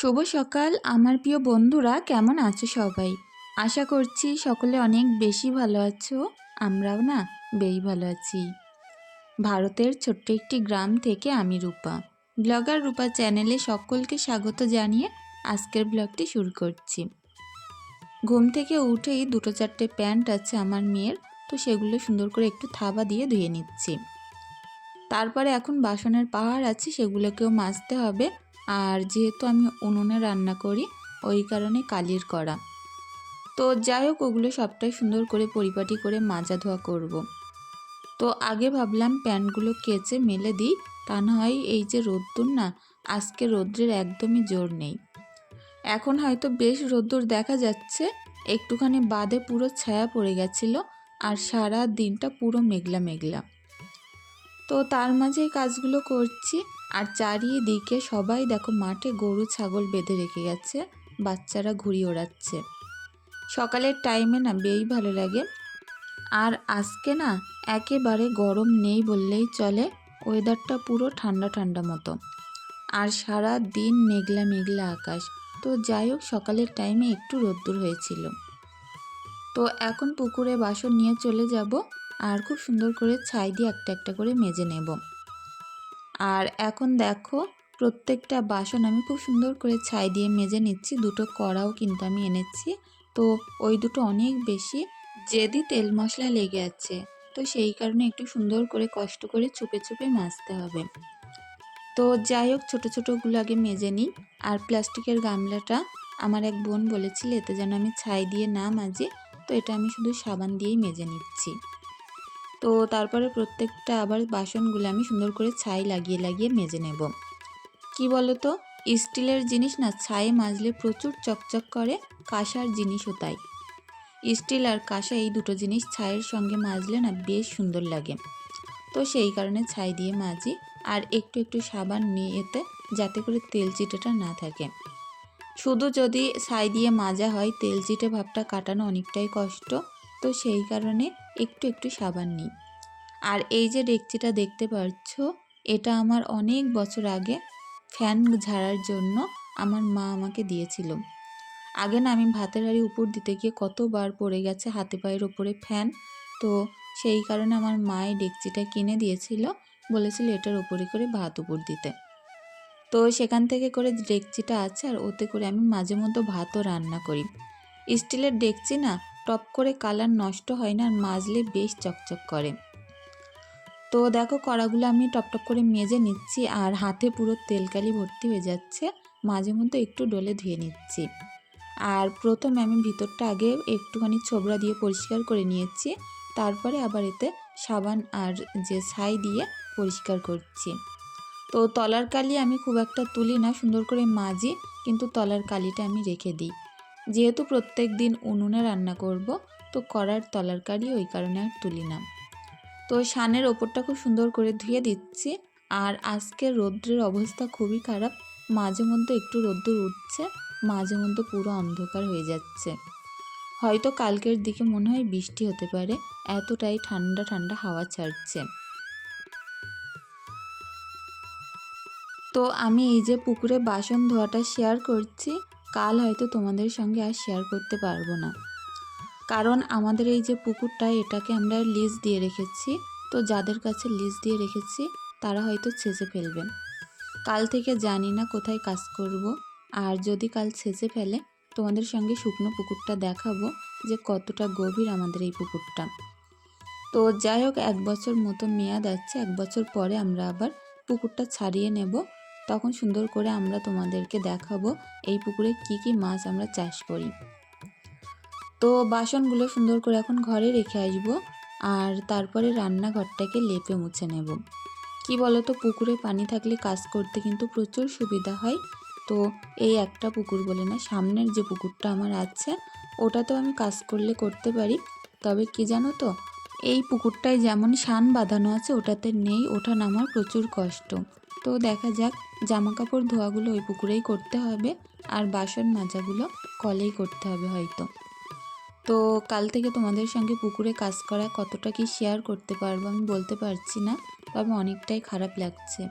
শুভ সকাল, আমার প্রিয় বন্ধুরা, কেমন আছো সবাই? আশা করছি সকলে অনেক বেশি ভালো আছো, আমরাও না বেশ ভালো আছি। ভারতের ছোট্ট একটি গ্রাম থেকে আমি রূপা। ব্লগার রূপা চ্যানেলে সকলকে স্বাগত জানিয়ে আজকের ব্লগটি শুরু করছি। ঘুম থেকে উঠেই দুটো চারটে প্যান্ট আছে আমার মেয়ের, তো সেগুলো সুন্দর করে একটু থাবা দিয়ে ধুয়ে নিচ্ছি। তারপরে এখন বাসনের পাহাড় আছে, সেগুলোকেও মাজতে হবে। আর যেহেতু আমি উনুনে রান্না করি, ওই কারণে কালির করা তো যাই হোক, ওগুলো সবটাই সুন্দর করে পরিপাটি করে মাজা ধোয়া করব। তো আগে ভাবলাম প্যান্টগুলো কেচে মেলে দিই, তা না হয় এই যে রোদ্দুর না, আজকে রৌদ্রের একদমই জোর নেই। এখন হয়তো বেশ রোদ্দুর দেখা যাচ্ছে, একটুখানি বাদে পুরো ছায়া পড়ে গেছিল আর সারা দিনটা পুরো মেঘলা মেঘলা তো তার মাঝেই কাজগুলো করছি আর চারিদিকে সবাই দেখো মাঠে গরু, ছাগল বেঁধে রেখে গেছে, বাচ্চারা ঘুরি ওড়াচ্ছে। সকালের টাইমে না বেই ভালো লাগে। আর আজকে না একেবারে গরম নেই বললেই চলে ওয়েদারটা পুরো ঠান্ডা ঠান্ডা মতো। আর সারা দিন মেঘলা মেঘলা আকাশ। তো যাই হোক, সকালের টাইমে একটু রোদ্দুর হয়েছিল। তো এখন পুকুরে বাসন নিয়ে চলে যাব, আর খুব সুন্দর করে ছাই দিয়ে একটা একটা করে মেজে নেব। আর এখন দেখো, প্রত্যেকটা বাসন আমি খুব সুন্দর করে ছাই দিয়ে মেজে নিচ্ছি। দুটো কড়াও কিন্তু আমি এনেছি। তো ওই দুটো অনেক বেশি, যেদি তেল মশলা লেগে আছে। তো সেই কারণে একটু সুন্দর করে কষ্ট করে চুপে চুপে মাজতে হবে। তো যাই হোক, ছোটো ছোটোগুলো আগে মেজে নিই। আর প্লাস্টিকের গামলাটা আমার এক বোন বলেছিল, এতে যেন আমি ছাই দিয়ে না মাজি। তো এটা আমি শুধু সাবান দিয়েই মেজে নিচ্ছি। তো তারপরে প্রত্যেকটা আবার বাসনগুলো আমি সুন্দর করে ছাই লাগিয়ে লাগিয়ে মেজে নেব। কি বলো তো স্টিলের জিনিস না ছায়ে মাজলে প্রচুর চকচক করে, কাঁসার জিনিসও তাই। স্টিল আর কাঁসা এই দুটো জিনিস ছাইয়ের সঙ্গে মাজলে না বেশ সুন্দর লাগে। তো সেই কারণে ছাই দিয়ে মাজি আর একটু একটু সাবান নিয়ে এতে যাতে করে তেল চিটেটা না থাকে। শুধু যদি ছাই দিয়ে মাজা হয়, তেল চিটে ভাবটা কাটানো অনেকটাই কষ্ট। তো সেই কারণে একটু একটু সাবান নিই। আর এই যে ডেকচিটা দেখতে পাচ্ছ, এটা আমার অনেক বছর আগে ফ্যান ঝাড়ার জন্য আমার মা আমাকে দিয়েছিল। আগে না আমি ভাতের হাড়ি উপর দিতে গিয়ে কতবার পড়ে গেছে হাতে পায়ের ওপরে ফ্যান, তো সেই কারণে আমার মায়ের ডেকচিটা কিনে দিয়েছিল, বলেছিল এটার উপরে করে ভাত উপর দিতে। তো সেখান থেকে করে ডেকচিটা আছে আর ওতে করে আমি মাঝে মধ্যে ভাতও রান্না করি। স্টিলের ডেকচি না টপ করে কালার নষ্ট হয় না আর মাজলে বেশ চকচক করে। তো দেখো কড়াগুলো আমি টপটপ করে মেজে নিচ্ছি আর হাতে পুরো তেলকালি ভর্তি হয়ে যাচ্ছে। মাঝে মধ্যে একটু ডলে ধুয়ে নিচ্ছি। আর প্রথমে আমি ভিতরটা আগে একটুখানি ছোবড়া দিয়ে পরিষ্কার করে নিয়েছি। তারপরে আবার এতে সাবান আর যে ছাই দিয়ে পরিষ্কার করছি। তো তলার কালি আমি খুব একটা তুলি না, সুন্দর করে মাজি, কিন্তু তলার কালিটা আমি রেখে দিই। যেহেতু প্রত্যেক দিন উনুনে রান্না করব, তো কড়ার তলার কারি ওই কারণে আর তুলি না। তো সানের ওপরটা খুব সুন্দর করে ধুয়ে দিচ্ছি, আর আজকে রৌদ্রের অবস্থা খুবই খারাপ, মাঝে মধ্যে একটু রোদ্দুর উঠছে, মাঝে মধ্যে পুরো অন্ধকার হয়ে যাচ্ছে। হয়তো কালকের দিকে মনে হয় বৃষ্টি হতে পারে, এতটাই ঠান্ডা ঠান্ডা হাওয়া ছাড়ছে। তো আমি এই যে পুকুরে বাসন ধোয়াটা শেয়ার করছি কাল হয়তো তোমাদের সঙ্গে আর শেয়ার করতে পারব না। কারণ আমাদের এই যে পুকুরটা, এটাকে আমরা লিজ দিয়ে রেখেছি। তো যাদের কাছে লিজ দিয়ে রেখেছি, তারা হয়তো ছেঁচে ফেলবেন কাল থেকে জানি না কোথায় কাজ করব। আর যদি কাল ছেঁচে ফেলে, তোমাদের সঙ্গে শুকনো পুকুরটা দেখাবো যে কতটা গভীর আমাদের এই পুকুরটা। তো যাই হোক, এক বছর মতো মেয়াদ আছে। এক বছর পরে আমরা আবার পুকুরটা ছাড়িয়ে নেব। তখন সুন্দর করে আমরা তোমাদেরকে দেখাবো এই পুকুরে কি কি মাছ আমরা চাষ করি। তো বাসনগুলো সুন্দর করে এখন ঘরে রেখে আসব আর তারপরে রান্নাঘরটাকে লেপে মুছে নেব। কি বলো তো পুকুরে পানি থাকলে কাজ করতে কিন্তু প্রচুর সুবিধা হয়। তো এই একটা পুকুর বলে না, সামনের যে পুকুরটা আমার আছে, ওটাতেও আমি কাজ করলে করতে পারি। তবে কি জানো তো, এই পুকুরটায় যেমন শান বাঁধানো আছে, ওটাতে নেই, ওঠা নামার প্রচুর কষ্ট। তো দেখা যাক জামা কাপড় ধোয়াগুলো ওই পুকুরেই করতে হবে আর বাসন মাজাগুলো কলেই করতে হবে হয়তো। তো কাল থেকে তোমাদের সঙ্গে পুকুরে কাজ করা কতটা কি শেয়ার করতে পারব আমি বলতে পারছি না, তবে অনেকটাই খারাপ লাগছে।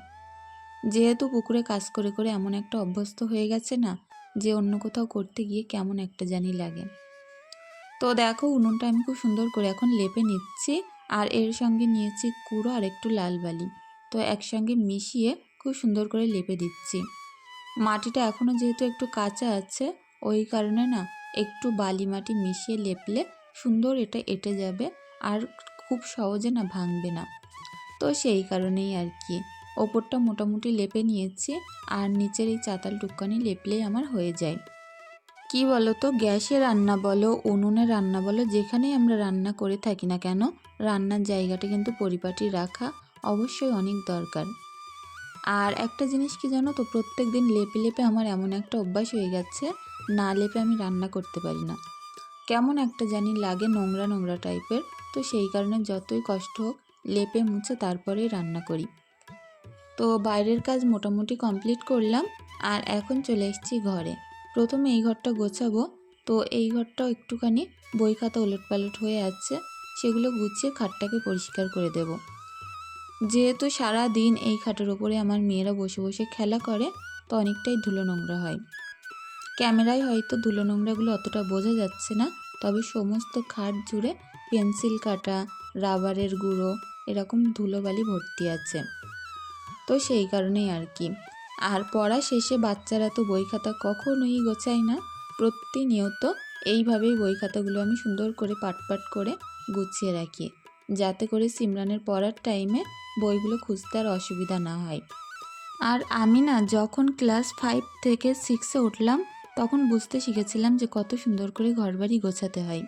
যেহেতু পুকুরে কাজ করে করে এমন একটা অভ্যস্ত হয়ে গেছে না, যে অন্য কোথাও করতে গিয়ে কেমন একটা জানি লাগে। তো দেখো উনুনটা আমি খুব সুন্দর করে এখন লেপে নিচ্ছি আর এর সঙ্গে নিয়েছি কুড়ো আর একটু লাল বালি। তো একসঙ্গে মিশিয়ে খুব সুন্দর করে লেপে দিচ্ছি। মাটিটা এখনও যেহেতু একটু কাঁচা আছে, ওই কারণে না একটু বালি মাটি মিশিয়ে লেপলে সুন্দর এটা এঁটে যাবে আর খুব সহজে না ভাঙবে না। তো সেই কারণেই আর কি। ওপরটা মোটামুটি লেপে নিয়েছি আর নিচের এই চাতাল টুকখানি লেপলেই আমার হয়ে যায়। কি বলো তো গ্যাসে রান্না বলো, উনুনে রান্না বলো, যেখানেই আমরা রান্না করে থাকি না কেন, রান্নার জায়গাটা কিন্তু পরিপাটি রাখা অবশ্যই অনেক দরকার। আর একটা জিনিস কি জানো তো, প্রত্যেক দিন লেপে লেপে আমার এমন একটা অভ্যাস হয়ে গেছে, না লেপে আমি রান্না করতে পারি না। কেমন একটা জানি লাগে নোংরা নোংরা টাইপের, তো সেই কারণে যতই কষ্ট হোক লেপে মুছে তারপরেই রান্না করি। তো বাইরের কাজ মোটামুটি কমপ্লিট করলাম, আর এখন চলে এসেছি ঘরে। প্রথমে এই ঘরটা গোছাবো, তো এই ঘরটাও একটুখানি বই খাতা ওলট পালট হয়ে আছে, সেগুলো গুছিয়ে খাটটাকে পরিষ্কার করে দেব। যেহেতু সারা দিন এই খাটের ওপরে আমার মেয়েরা বসে বসে খেলা করে, তো অনেকটাই ধুলো নোংরা হয়। ক্যামেরায় হয়তো ধুলো নোংরাগুলো অতটা বোঝা যাচ্ছে না, তবে সমস্ত খাট জুড়ে পেন্সিল কাটা, রাবারের গুঁড়ো এরকম ধুলোবালি ভর্তি আছে। তো সেই কারণেই আর কি। আর পড়া শেষে বাচ্চারা তো বই খাতা কখনোই গোছায় না, প্রতিনিয়ত এইভাবেই বই খাতাগুলো আমি সুন্দর করে পাট পাট করে গুছিয়ে রাখি, যাতে করে সিমরানের পড়ার টাইমে বইগুলো খুঁজতে আর অসুবিধা না হয়। আর আমি না যখন ক্লাস ফাইভ থেকে সিক্সে উঠলাম, তখন বুঝতে শিখেছিলাম যে কত সুন্দর করে ঘরবাড়ি গোছাতে হয়।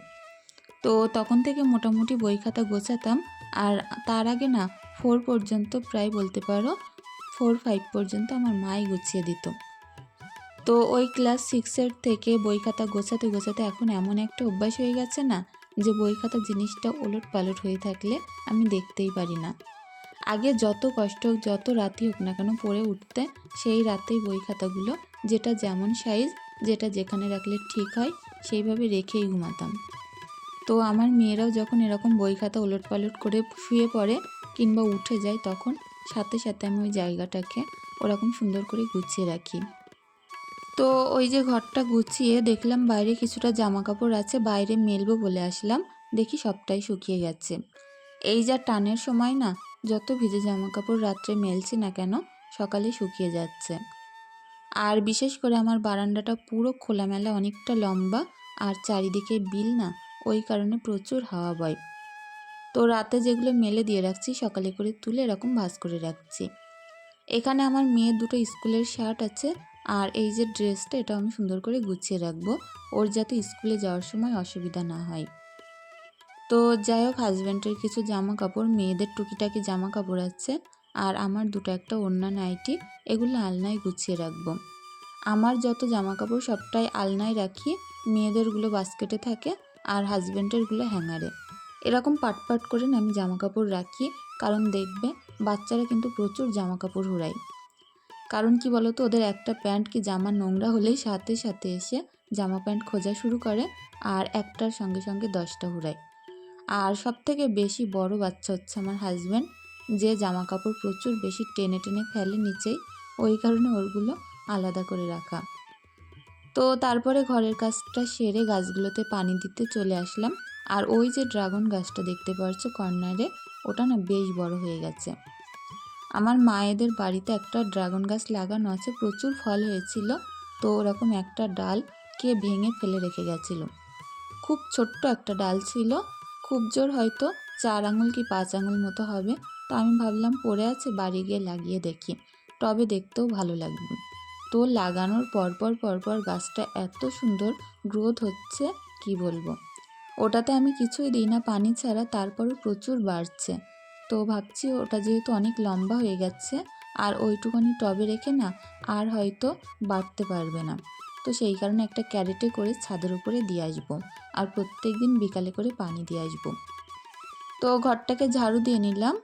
তো তখন থেকে মোটামুটি বই খাতা গোছাতাম, আর তার আগে না ফোর পর্যন্ত প্রায় বলতে পারো, ফোর ফাইভ পর্যন্ত আমার মাই গুছিয়ে দিত। তো ওই ক্লাস সিক্সের থেকে বই খাতা গোছাতে গোছাতে এখন এমন একটা অভ্যাস হয়ে গেছে না, যে বই খাতা জিনিসটা ওলট পালট হয়ে থাকলে আমি দেখতেই পারি না। আগে যত কষ্ট হোক, যত রাতি হোক না কেন পড়ে উঠতে, সেই রাতেই বই খাতাগুলো, যেটা যেমন সাইজ যেটা যেখানে রাখলে ঠিক হয়, সেইভাবে রেখেই ঘুমাতাম। তো আমার মেয়েরাও যখন এরকম বই খাতা ওলট পালট করে শুয়ে পড়ে কিংবা উঠে যায়, তখন সাথে সাথে আমি ওই জায়গাটাকে ওরকম সুন্দর করে গুছিয়ে রাখি। তো ওই যে ঘরটা গুছিয়ে দেখলাম বাইরে কিছুটা জামা কাপড় আছে, বাইরে মেলবো বলে আসলাম, দেখি সবটাই শুকিয়ে গেছে। এই যা টানের সময় না যত ভিজে জামা কাপড় রাত্রে মেলছি না কেন, সকালে শুকিয়ে যাচ্ছে। আর বিশেষ করে আমার বারান্দাটা পুরো খোলামেলা, অনেকটা লম্বা আর চারিদিকে বিল না, ওই কারণে প্রচুর হাওয়া বয়। তো রাতে যেগুলো মেলে দিয়ে রাখছি, সকালে করে তুলে এরকম ভাঁজ করে রাখছি। এখানে আমার মেয়ের দুটো স্কুলের শার্ট আছে আর এই যে ড্রেসটা এটা আমি সুন্দর করে গুছিয়ে রাখব। ওর যাতে স্কুলে যাওয়ার সময় অসুবিধা না হয়। তো যাই হোক হাজব্যান্ডের কিছু জামা কাপড় মেয়েদের টুকিটাকি জামা কাপড় আছে আর আমার দুটো একটা অন্য নাইটি এগুলো আলনায় গুছিয়ে রাখব। আমার যত জামা কাপড় সবটাই আলনায় রাখি মেয়েদেরগুলো বাস্কেটে থাকে আর হাজব্যান্ডেরগুলো হ্যাঙ্গারে এরকম পাট পাট করে আমি জামা কাপড় রাখি, কারণ দেখবে বাচ্চারা কিন্তু প্রচুর জামা কাপড় হুড়ায় কারণ কি বলতো, ওদের একটা প্যান্ট কি জামা নোংরা হলেই সাথে সাথে এসে জামা প্যান্ট খোঁজা শুরু করে আর একটার সঙ্গে সঙ্গে দশটা হুড়ায় আর সব থেকে বেশি বড় বাচ্চা হচ্ছে আমার হাজব্যান্ড যে জামা কাপড় প্রচুর বেশি টেনে টেনে ফেলে নিচেই, ওই কারণে ওরগুলো আলাদা করে রাখা। তো তারপরে ঘরের কাজটা সেরে গাছগুলোতে পানি দিতে চলে আসলাম। আর ওই যে ড্রাগন গাছটা দেখতে পাচ্ছ কর্নারে ওটা না বেশ বড় হয়ে গেছে। আমার মায়েদের বাড়িতে একটা ড্রাগন গাছ লাগানো আছে, প্রচুর ফল হয়েছিল। তো ওরকম একটা ডাল কে ভেঙে ফেলে রেখে গেছিল। খুব ছোট্ট একটা ডাল ছিল খুব জোর হয়তো চার আঙুল কি পাঁচ আঙুল মতো হবে। তো আমি ভাবলাম পড়ে আছে, বাড়ি গিয়ে লাগিয়ে দেখি। টবে দেখতেও ভালো লাগবে। তো লাগানোর পরপর পরপর গাছটা এত সুন্দর গ্রোথ হচ্ছে, কি বলব? ওটাতে আমি কিছুই দিই না, পানি ছাড়া তারপরও প্রচুর বাড়ছে। তো ভাবছি ওটা যেহেতু অনেক লম্বা হয়ে গেছে, আর ওইটুখানি টবে রেখে না, আর হয়তো বাড়তে পারবে না। তো সেই কারণে একটা ক্যারেটে করে ছাদের উপরে দিয়ে আসব আর প্রত্যেক দিন বিকালে করে পানি দিয়ে আসব। তো ঘরটাকে ঝাড়ু দিয়ে নিলাম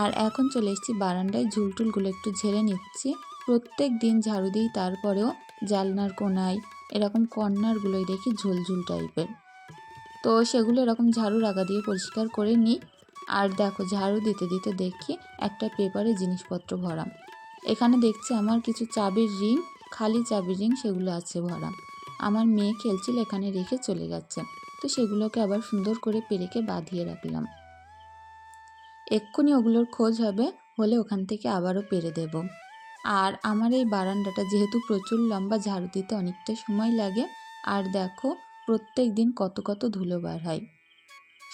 আর এখন চলে এসেছি বারান্দায় ঝুলটুলগুলো একটু ঝেড়ে নিচ্ছি। প্রত্যেক দিন ঝাড়ু দিই তারপরেও জালনার কোনায় এরকম কর্নারগুলোই দেখি ঝুলঝুল টাইপের। তো সেগুলো এরকম ঝাড়ু রাগা দিয়ে পরিষ্কার করে নিই আর দেখো ঝাড়ু দিতে দিতে দেখি একটা পেপারে জিনিসপত্র ভরা। এখানে দেখছি আমার কিছু চাবির রিং খালি চাবি রিং সেগুলো আছে ভরা। আমার মেয়ে খেলছিল এখানে রেখে চলে গেছে। তো সেগুলোকে আবার সুন্দর করে পেরেকে বাঁধিয়ে রাখলাম। এক্ষুনি ওগুলোর খোঁজ হবে, হলে ওখান থেকে আবারও পেরে দেব। আর আমার এই বারান্দাটা যেহেতু প্রচুর লম্বা, ঝাড়ু দিতে অনেকটা সময় লাগে। আর দেখো, প্রত্যেক দিন কত কত ধুলো বার হয়।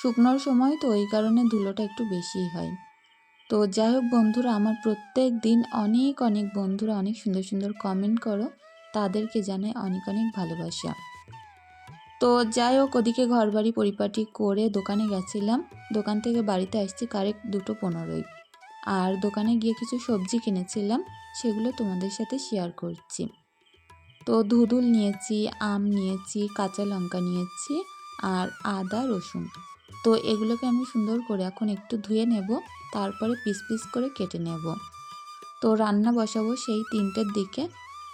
শুকনোর সময় তো ওই কারণে ধুলোটা একটু বেশিই হয়। তো যাই হোক বন্ধুরা, আমার প্রত্যেক দিন অনেক অনেক বন্ধুরা অনেক সুন্দর সুন্দর কমেন্ট করো। তাদেরকে জানাই অনেক অনেক ভালোবাসা। তো যাই হোক ওদিকে ঘরবাড়ি পরিপাটি করে দোকানে গেছিলাম। দোকান থেকে বাড়িতে আসছি কারেক্ট দুটো পনেরোই। আর দোকানে গিয়ে কিছু সবজি কিনেছিলাম, সেগুলো তোমাদের সাথে শেয়ার করছি। তো ধুদুল নিয়েছি, আম নিয়েছি, কাঁচা লঙ্কা নিয়েছি, আর আদা, রসুন। তো এগুলোকে আমি সুন্দর করে এখন একটু ধুয়ে নেব, তারপরে পিস পিস করে কেটে নেব। তো রান্না বসাবো সেই তিনটের দিকে।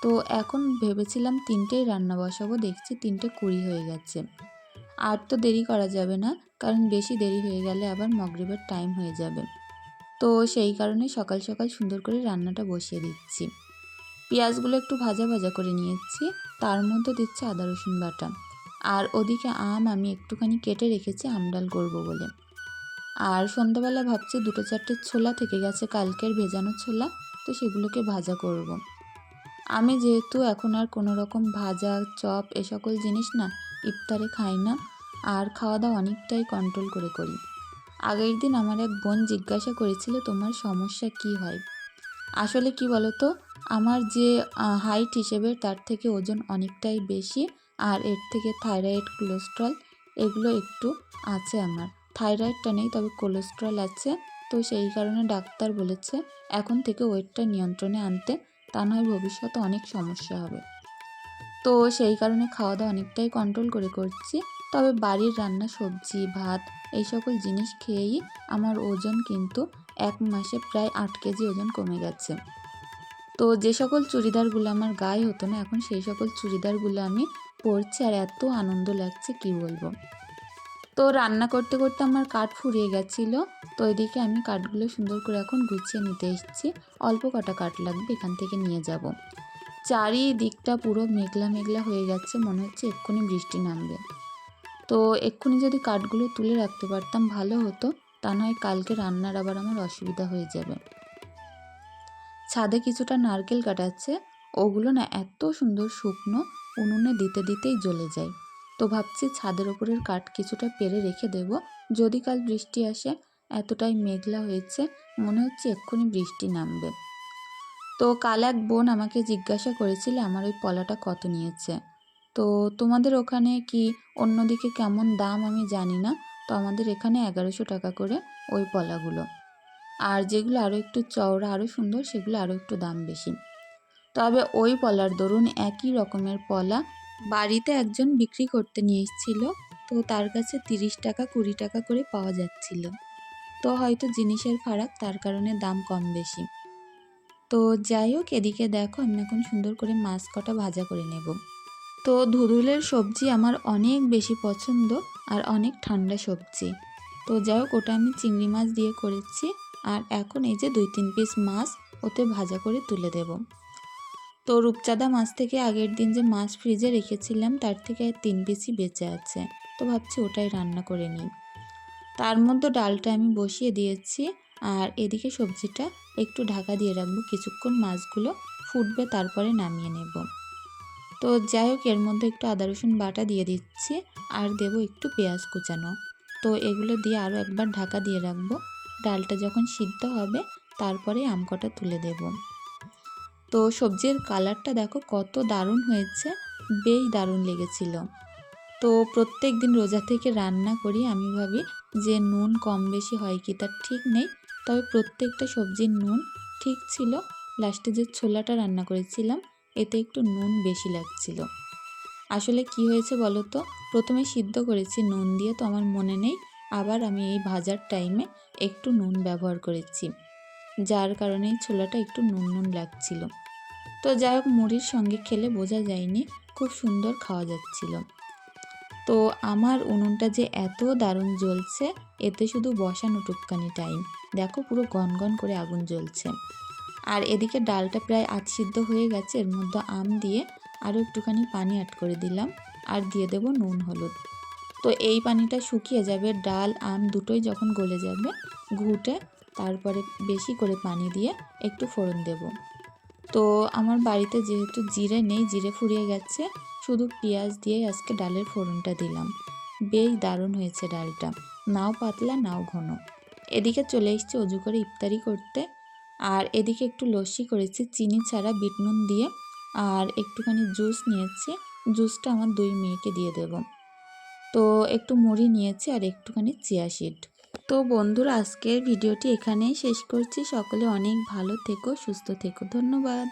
তো এখন ভেবেছিলাম তিনটেই রান্না বসাবো, দেখছি তিনটে কুড়ি হয়ে গেছে। আর তো দেরি করা যাবে না, কারণ বেশি দেরি হয়ে গেলে আবার মগরিবের টাইম হয়ে যাবে। তো সেই কারণে সকাল সকাল সুন্দর করে রান্নাটা বসিয়ে দিচ্ছি। পেঁয়াজগুলো একটু ভাজা ভাজা করে নিয়েছি, তার মধ্যে দিচ্ছি আদা রসুন বাটা। আর ওদিকে আম আমি একটুখানি কেটে রেখেছি আমডাল করব বলে। আর সন্ধ্যাবেলা ভাবছি দুটো চারটে ছোলা থেকে গেছে, কালকের ভেজানো ছোলা, তো সেগুলোকে ভাজা করব। আমি যেহেতু এখন আর কোনো রকম ভাজা, চপ এ সকল জিনিস না, ইফতারে খাই না, আর খাওয়া দাওয়া অনেকটাই কন্ট্রোল করে করি। আগের দিন আমার এক বোন জিজ্ঞাসা করেছিল, তোমার সমস্যা কি হয়? আসলে কি বলতো, আমার যে হাইট হিসেবে তার থেকে ওজন অনেকটাই বেশি আর এর থেকে থাইরয়েড কোলেস্ট্রল, এগুলো একটু আছে আমার। থাইরয়েডটা নেই, তবে কোলেস্ট্রল আছে। তো সেই কারণে ডাক্তার বলেছে, এখন থেকে ওয়েটটা নিয়ন্ত্রণে আনতে, তা নয় ভবিষ্যতে অনেক সমস্যা হবে। তো সেই কারণে খাওয়া দাওয়া অনেকটাই কন্ট্রোল করে করছি। তবে বাড়ির রান্না, সবজি, ভাত, এই সকল জিনিস খেয়েই আমার ওজন কিন্তু এক মাসে প্রায় আট কেজি ওজন কমে গেছে। তো যে সকল চুড়িদারগুলো আমার গায়ে হতো না, এখন সেই সকল চুড়িদারগুলো আমি পরছি আর এত আনন্দ লাগছে, কি বলব? তো রান্না করতে করতে আমার কাঠ ফুরিয়ে গেছিল, তো এদিকে আমি কাঠগুলো সুন্দর করে এখন গুছিয়ে নিতে এসেছি। অল্প কটা কাঠ লাগবে, এখান থেকে নিয়ে যাব। চারিদিকটা পুরো মেঘলা মেঘলা হয়ে গেছে, মনে হচ্ছে এক্ষুনি বৃষ্টি নামবে। তো এক্ষুনি যদি কাঠগুলো তুলে রাখতে পারতাম ভালো হতো, তা নয় কালকে রান্নার আবার আমার অসুবিধা হয়ে যাবে। ছাদে কিছুটা নারকেল কাটাচ্ছে ওগুলো না এত সুন্দর শুকনো উনুনে দিতে দিতেই জ্বলে যায়। তো ভাবছি ছাদের ওপরের কাঠ কিছুটা পেরে রেখে দেব। যদি কাল বৃষ্টি আসে, এতটাই মেঘলা হয়েছে, মনে হচ্ছে এক্ষুনি বৃষ্টি নামবে। তো কাল এক বোন আমাকে জিজ্ঞাসা করেছিল, আমার ওই পলাটা কত নিয়েছে? তো তোমাদের ওখানে কি অন্যদিকে কেমন দাম আমি জানি না, তো আমাদের এখানে এগারোশো টাকা করে ওই পলাগুলো। আর যেগুলো আরও একটু চওড়া আরও সুন্দর, সেগুলো আরও একটু দাম বেশি। তবে ওই পলার দরুন একই রকমের পলা বাড়িতে একজন বিক্রি করতে নিয়ে এসেছিল। তো তার কাছে তিরিশ টাকা, কুড়ি টাকা করে পাওয়া যাচ্ছিল। তো হয়তো জিনিসের ফারাক, তার কারণে দাম কম বেশি। তো যাই হোক, এদিকে দেখো আমি এখন সুন্দর করে মাছ কটা ভাজা করে নেব। তো ধুধুলের সবজি আমার অনেক বেশি পছন্দ আর অনেক ঠান্ডা সবজি। তো যাই হোক, ওটা আমি চিংড়ি মাছ দিয়ে করেছি। আর এখন এই যে দুই তিন পিস মাছ, ওতে ভাজা করে তুলে দেব। তো রূপচাঁদা মাছ থেকে আগের দিন যে মাছ ফ্রিজে রেখেছিলাম, তার থেকে তিন পিসই বেঁচে আছে। তো ভাবছি ওটাই রান্না করে নিই। তার মধ্যে ডালটা আমি বসিয়ে দিয়েছি আর এদিকে সবজিটা একটু ঢাকা দিয়ে রাখব। কিছুক্ষণ মাছগুলো ফুটবে, তারপরে নামিয়ে নেব। তো যাই হোক, এর মধ্যে একটু আদা, রসুন বাটা দিয়ে দিচ্ছি আর দেব একটু পেঁয়াজ কুচানো। তো এগুলো দিয়ে আরও একবার ঢাকা দিয়ে রাখব। ডালটা যখন সিদ্ধ হবে, তারপরে আম কটা তুলে দেব। তো সবজির কালারটা দেখো কত দারুণ হয়েছে, বেশ দারুণ লেগেছিল। তো প্রত্যেক দিন রোজা থেকে রান্না করি আমি ভাবি যে নুন কম বেশি হয় কি তার ঠিক নেই, তবে প্রত্যেকটা সবজির নুন ঠিক ছিল। লাস্টে যে ছোলাটা রান্না করেছিলাম, এতে একটু নুন বেশি লাগছিল। আসলে কি হয়েছে বলো তো? প্রথমে সিদ্ধ করেছি নুন দিয়ে তো আমার মনে নেই, আবার আমি এই ভাজার টাইমে একটু নুন ব্যবহার করেছি। যার কারণে ছোলাটা একটু নুন নুন লাগছিল। তো যাই হোক মুড়ির সঙ্গে খেলে বোঝা যায়নি, খুব সুন্দর খাওয়া যাচ্ছিল। তো আমার উনুনটা যে এত দারুণ জ্বলছে, এতে শুধু বসানো টুকখানি টাইম। দেখো পুরো গনগন করে আগুন জ্বলছে। আর এদিকে ডালটা প্রায় আধ সিদ্ধ হয়ে গেছে, এর মধ্যে আম দিয়ে আরও একটুখানি পানি অ্যাড করে দিলাম আর দিয়ে দেব নুন, হলুদ। তো এই পানিটা শুকিয়ে যাবে, ডাল, আম দুটোই যখন গলে যাবে, ঘুটে তারপরে বেশি করে পানি দিয়ে একটু ফোড়ন দেব। তো আমার বাড়িতে যেহেতু জিরে নেই, জিরে ফুরিয়ে গেছে, শুধু পেঁয়াজ দিয়েই আজকে ডালের ফোড়নটা দিলাম। বেশ দারুণ হয়েছে ডালটা, নাও পাতলা, নাও ঘন। এদিকে চলে এসেছি অজু করে ইফতারি করতে, আর এদিকে একটু লস্যি করেছি, চিনি ছাড়া বিট নুন দিয়ে, আর একটুখানি জুস নিয়েছি, জুসটা আমার দুই মেয়েকে দিয়ে দেব। তো একটু মুড়ি নিয়েছি আর একটুখানি চিয়া সিড। তো বন্ধুরা আজকের ভিডিওটি এখানেই শেষ করছি। সকলে অনেক ভালো থেকো সুস্থ থেকো। ধন্যবাদ।